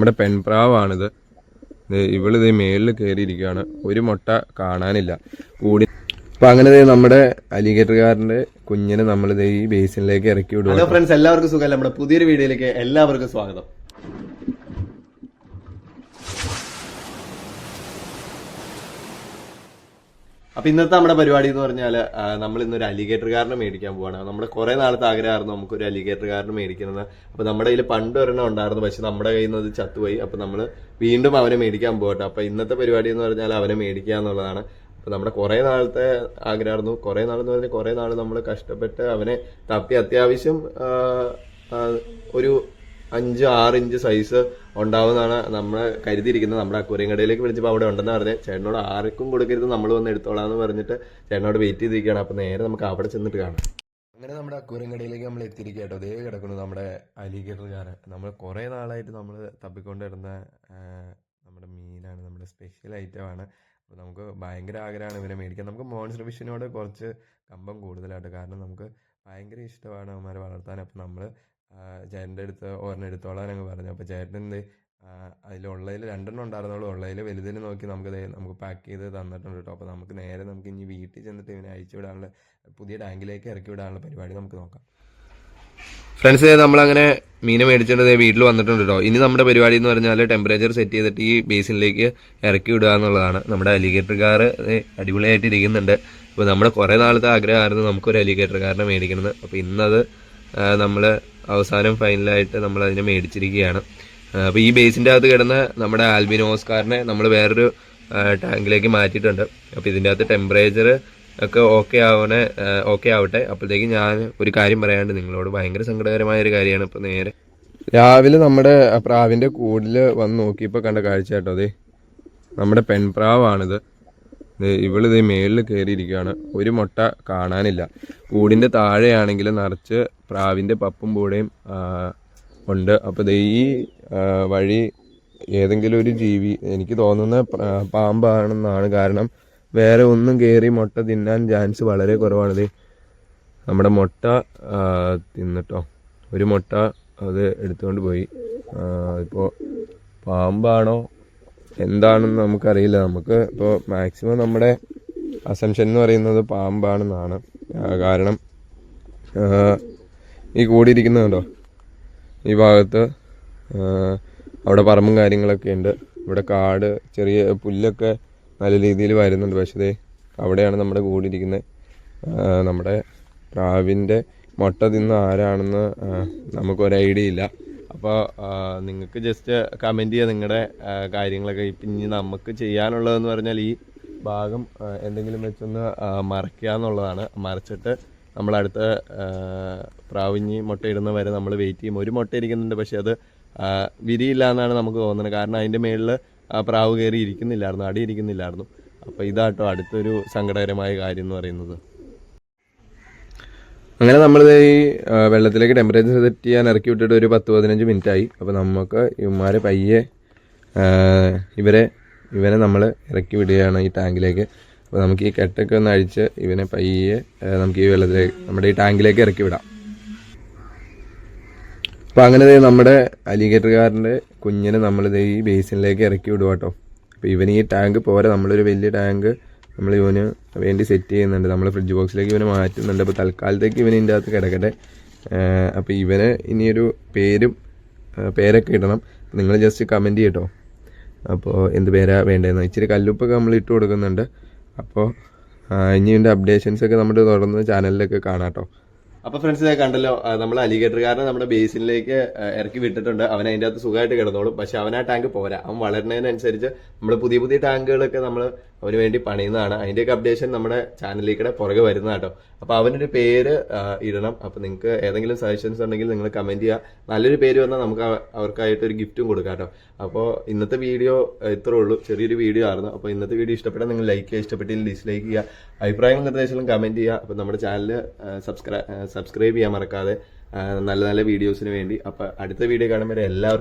നമ്മുടെ പെൺപ്രാവാണിത്. ഇവളിത് മേളിൽ കയറിയിരിക്കുകയാണ് ഒരു മുട്ട കാണാനില്ല. കൂടി അപ്പൊ അങ്ങനെ നമ്മുടെ അലിഗേറ്റർകാരന്റെ കുഞ്ഞിനെ നമ്മൾ ഈ ബേസിനിലേക്ക് ഇറക്കി ഹലോ വിടുക ഫ്രണ്ട്സ് എല്ലാവർക്കും സുഖമല്ല? നമ്മുടെ പുതിയൊരു വീഡിയോയിലേക്ക് എല്ലാവർക്കും സ്വാഗതം. അപ്പൊ ഇന്നത്തെ നമ്മുടെ പരിപാടി എന്ന് പറഞ്ഞാൽ നമ്മൾ ഇന്നൊരു അലിഗേറ്റർ കാരനെ മേടിക്കാൻ പോവാണ്. നമ്മുടെ കുറെ നാളത്തെ ആഗ്രഹമായിരുന്നു നമുക്ക് ഒരു അലിഗേറ്റർ കാറിന് മേടിക്കണമെന്ന്. അപ്പൊ നമ്മുടെ കയ്യിൽ പണ്ട് ഒരെണ്ണം ഉണ്ടായിരുന്നു പക്ഷെ നമ്മുടെ കയ്യിൽ നിന്ന് അത് ചത്തുപോയി. അപ്പൊ നമ്മൾ വീണ്ടും അവനെ മേടിക്കാൻ പോകട്ടെ. അപ്പൊ ഇന്നത്തെ പരിപാടി എന്ന് പറഞ്ഞാൽ അവനെ മേടിക്കുക എന്നുള്ളതാണ്. അപ്പൊ നമ്മുടെ കുറെ നാളത്തെ ആഗ്രഹമായിരുന്നു. കുറെ നാളെന്ന് പറഞ്ഞാൽ കുറെ നാൾ നമ്മൾ കഷ്ടപ്പെട്ട് അവനെ തപ്പി അത്യാവശ്യം ഒരു അഞ്ച് ആറ് ഇഞ്ച് സൈസ് ഉണ്ടാവുന്നതാണ് നമ്മൾ കരുതിയിരിക്കുന്നത്. നമ്മുടെ അക്വറിയം കടയിലേക്ക് വിളിച്ചപ്പോൾ അവിടെ ഉണ്ടെന്ന് പറഞ്ഞ് ചേട്ടനോട് ആർക്കും കൊടുക്കരുത് നമ്മൾ വന്ന് എടുത്തോളാം എന്ന് പറഞ്ഞിട്ട് ചേട്ടനോട് വെയിറ്റ് ചെയ്തിരിക്കുകയാണ്. അപ്പോൾ നേരെ നമുക്ക് അവിടെ ചെന്നിട്ട് കാണാം. അങ്ങനെ നമ്മുടെ അക്കൂരം കടയിലേക്ക് നമ്മൾ എത്തിയിരിക്കുക കേട്ടോ. ദേ കിടക്കുന്നു നമ്മുടെ അലിഗേറ്ററുകാരൻ നമ്മൾ കുറേ നാളായിട്ട് നമ്മൾ തപ്പിക്കൊണ്ടിരുന്ന വരുന്ന നമ്മുടെ മീനാണ് നമ്മുടെ സ്പെഷ്യൽ ഐറ്റമാണ് അപ്പോൾ നമുക്ക് ഭയങ്കര ആഗ്രഹമാണ് ഇവരെ മേടിക്കാൻ. നമുക്ക് മോൺസ്റ്റർ ഫിഷിനോട് കുറച്ച് കമ്പം കൂടുതലായിട്ട് കാരണം നമുക്ക് ഭയങ്കര ഇഷ്ടമാണ് അവന്മാരെ വളർത്താൻ. അപ്പോൾ നമ്മൾ ചേട്ടന്റെ അടുത്ത് ഒരെണ്ണം എടുത്തോളാൻ അങ്ങ് പറഞ്ഞു. അപ്പോൾ ചേട്ടൻ എന്ത് അതിലുള്ളതിൽ രണ്ടെണ്ണം ഉണ്ടായിരുന്നുള്ളൂ. ഉള്ളതിൽ വലുതിന് നോക്കി നമുക്ക് നമുക്ക് പാക്ക് ചെയ്ത് തന്നിട്ടുണ്ട് കേട്ടോ. അപ്പോൾ നമുക്ക് നേരെ നമുക്ക് ഇനി വീട്ടിൽ ചെന്നിട്ട് ഇവനെ അയച്ചു വിടാനുള്ള പുതിയ ടാങ്കിലേക്ക് ഇറക്കി വിടാനുള്ള പരിപാടി നമുക്ക് നോക്കാം. ഫ്രണ്ട്സ് നമ്മളങ്ങനെ മീനെ മേടിച്ചിട്ട് വീട്ടിൽ വന്നിട്ടുണ്ട് കേട്ടോ. ഇനി നമ്മുടെ പരിപാടി എന്ന് പറഞ്ഞാൽ ടെമ്പറേച്ചർ സെറ്റ് ചെയ്തിട്ട് ഈ ബേസിനിലേക്ക് ഇറക്കി വിടുക എന്നുള്ളതാണ്. നമ്മുടെ അലിഗേറ്റർ കാർ അടിപൊളിയായിട്ട് ഇരിക്കുന്നുണ്ട്. അപ്പോൾ നമ്മുടെ കുറേ നാളത്തെ ആഗ്രഹമായിരുന്നു നമുക്കൊരു അലിഗേറ്റർ കാരണം മേടിക്കണമെന്ന്. അപ്പോൾ ഇന്നത് നമ്മൾ അവസാനം ഫൈനലായിട്ട് നമ്മൾ അതിനെ മേടിച്ചിരിക്കുകയാണ്. അപ്പോൾ ഈ ബേസിന്റെ അകത്ത് കിടന്ന നമ്മുടെ ആൽബിനോസ്കാറിനെ നമ്മൾ വേറൊരു ടാങ്കിലേക്ക് മാറ്റിയിട്ടുണ്ട്. അപ്പോൾ ഇതിന്റെ അകത്ത് ടെമ്പറേച്ചർ ഒക്കെ ഓക്കെ ആവണേ ഓക്കെ ആവട്ടെ. അപ്പോഴത്തേക്ക് ഞാൻ ഒരു കാര്യം പറയാണ്ട് നിങ്ങളോട് ഭയങ്കര സങ്കടകരമായ ഒരു കാര്യമാണ് ഇപ്പോൾ നേരെ. രാവിലെ നമ്മുടെ പ്രാവിന്റെ കൂടിൽ വന്ന് നോക്കിയപ്പോൾ കണ്ട കാഴ്ച കേട്ടോ അതെ നമ്മുടെ പെൺപ്രാവാണിത്. ഇവളിത് മേളിൽ കയറിയിരിക്കുകയാണ് ഒരു മുട്ട കാണാനില്ല. കൂടിന്റെ താഴെയാണെങ്കിൽ നിറച്ച് പ്രാവിന്റെ പപ്പും പൂടയും ഉണ്ട്. അപ്പോൾ ഈ വഴി ഏതെങ്കിലും ഒരു ജീവി എനിക്ക് തോന്നുന്ന പാമ്പാണെന്നാണ് കാരണം വേറെ ഒന്നും കയറി മുട്ട തിന്നാൻ ചാൻസ് വളരെ കുറവാണ്. ദേ നമ്മുടെ മുട്ട തിന്നിട്ടോ? ഒരു മുട്ട അത് എടുത്തുകൊണ്ട് പോയി. ഇപ്പോൾ പാമ്പാണോ എന്താണെന്ന് നമുക്കറിയില്ല. നമുക്ക് ഇപ്പോൾ മാക്സിമം നമ്മുടെ അസംഷൻ എന്ന് പറയുന്നത് പാമ്പാണെന്നാണ് കാരണം ഈ കൂടിയിരിക്കുന്നുണ്ടോ ഈ ഭാഗത്ത് അവിടെ പറമ്പും കാര്യങ്ങളൊക്കെ ഉണ്ട്. ഇവിടെ കാട് ചെറിയ പുല്ലൊക്കെ നല്ല രീതിയിൽ വരുന്നുണ്ട്. പക്ഷേ അവിടെയാണ് നമ്മുടെ കൂടിയിരിക്കുന്നത്. നമ്മുടെ പ്രാവിന്റെ മുട്ട തിന്ന് ആരാണെന്ന് നമുക്കൊരു ഐഡിയ ഇല്ല. അപ്പോൾ നിങ്ങൾക്ക് ജസ്റ്റ് കമന്റ് ചെയ്യുക നിങ്ങളുടെ കാര്യങ്ങളൊക്കെ. ഇപ്പം ഇനി നമുക്ക് ചെയ്യാനുള്ളതെന്ന് പറഞ്ഞാൽ ഈ ഭാഗം എന്തെങ്കിലും വെച്ചൊന്ന് മറയ്ക്കുക എന്നുള്ളതാണ്. മറച്ചിട്ട് നമ്മൾ അടുത്ത പ്രാവിഞ്ഞി മുട്ടയിടുന്ന വരെ നമ്മൾ വെയിറ്റ് ചെയ്യും. ഒരു മുട്ട ഇരിക്കുന്നുണ്ട് പക്ഷെ അത് വിരിയില്ല എന്നാണ് നമുക്ക് തോന്നുന്നത്. കാരണം അതിന്റെ മേളിൽ പ്രാവ് കയറി ഇരിക്കുന്നില്ലായിരുന്നു അടി ഇരിക്കുന്നില്ലായിരുന്നു. അപ്പോൾ ഇതാട്ടോ അടുത്തൊരു സങ്കടകരമായ കാര്യം എന്ന് പറയുന്നത്. അങ്ങനെ നമ്മൾ ഈ വെള്ളത്തിലേക്ക് ടെമ്പറേച്ചർ സെറ്റ് ചെയ്യാൻ ഇറക്കി വിട്ടിട്ട് ഒരു പത്ത് പതിനഞ്ച് മിനിറ്റ് ആയി. അപ്പോൾ നമുക്ക് ഇവന്മാരെ പയ്യെ ഇവരെ ഇവനെ നമ്മൾ ഇറക്കി വിടുകയാണ് ഈ ടാങ്കിലേക്ക് അപ്പോൾ നമുക്ക് ഈ കെട്ടൊക്കെ ഒന്ന് അഴിച്ച് ഇവനെ പയ്യെ നമുക്ക് ഈ വെള്ളത്തിലേക്ക് നമ്മുടെ ഈ ടാങ്കിലേക്ക് ഇറക്കി വിടാം. അപ്പോൾ അങ്ങനെ നമ്മുടെ അലിഗേറ്ററുകാരന്റെ കുഞ്ഞിനെ നമ്മളിത് ഈ ബേസിനിലേക്ക് ഇറക്കി വിടുക കേട്ടോ അപ്പോൾ ഇവന് ഈ ടാങ്ക് പോരാ നമ്മളൊരു വലിയ ടാങ്ക് നമ്മൾ ഇവന് വേണ്ടി സെറ്റ് ചെയ്യുന്നുണ്ട്. നമ്മൾ ഫ്രിഡ്ജ് ബോക്സിലേക്ക് ഇവനെ മാറ്റുന്നുണ്ട്. അപ്പോൾ തൽക്കാലത്തേക്ക് ഇവന് ഇതിന്റെ അകത്ത് കിടക്കട്ടെ. അപ്പോൾ ഇവന് ഇനിയൊരു പേരും പേരൊക്കെ ഇടണം. നിങ്ങൾ ജസ്റ്റ് കമന്റ് ചെയ്യട്ടോ. അപ്പോൾ എന്ത് പേരാ വേണ്ടതെന്ന് ഇച്ചിരി കല്ലുപ്പൊക്കെ നമ്മൾ ഇട്ട് കൊടുക്കുന്നുണ്ട്. അപ്പോൾ ഇനി ഇതിന്റെ അപ്ഡേഷൻസൊക്കെ നമ്മുടെ തുടർന്ന് ചാനലിലൊക്കെ കാണാം കേട്ടോ അപ്പൊ ഫ്രണ്ട്സ് ഇതേ കണ്ടല്ലോ നമ്മൾ അലിഗേറ്ററുകാരനെ നമ്മുടെ ബേസിനിലേക്ക് ഇറക്കി വിട്ടിട്ടുണ്ട്. അവൻ അതിന്റെ അകത്ത് സുഖമായിട്ട് കിടന്നോളും. പക്ഷെ അവൻ ആ ടാങ്ക് പോരാ. അവൻ വളരുന്നതിനനുസരിച്ച് നമ്മൾ പുതിയ പുതിയ ടാങ്കുകളൊക്കെ നമ്മൾ അവന് വേണ്ടി പണിയുന്നതാണ്. അതിന്റെയൊക്കെ അപ്ഡേഷൻ നമ്മുടെ ചാനലിലേക്കൂടെ പുറകെ വരുന്നതാട്ടോ അപ്പൊ അവനൊരു പേര് ഇടണം. അപ്പൊ നിങ്ങൾക്ക് ഏതെങ്കിലും സജഷൻസ് ഉണ്ടെങ്കിൽ നിങ്ങൾ കമന്റ് ചെയ്യുക. നല്ലൊരു പേര് വന്നാൽ നമുക്ക് അവർക്കായിട്ട് ഒരു ഗിഫ്റ്റും കൊടുക്കാം കേട്ടോ അപ്പോൾ ഇന്നത്തെ വീഡിയോ ഇത്രേ ഉള്ളൂ. ചെറിയൊരു വീഡിയോ ആയിരുന്നു. അപ്പോൾ ഇന്നത്തെ വീഡിയോ ഇഷ്ടപ്പെട്ടാൽ നിങ്ങൾ ലൈക്ക് ചെയ്യുക. ഇഷ്ടപ്പെട്ടില്ലെങ്കിൽ ഡിസ്ലൈക്ക് ചെയ്യുക. അഭിപ്രായങ്ങളും നിർദ്ദേശങ്ങളും കമന്റ് ചെയ്യുക. അപ്പോൾ നമ്മുടെ ചാനൽ സബ്സ്ക്രൈബ് സബ്സ്ക്രൈബ് ചെയ്യാൻ മറക്കാതെ നല്ല നല്ല വീഡിയോസിന് വേണ്ടി. അപ്പോൾ അടുത്ത വീഡിയോ കാണുമ്പോൾ എല്ലാവർക്കും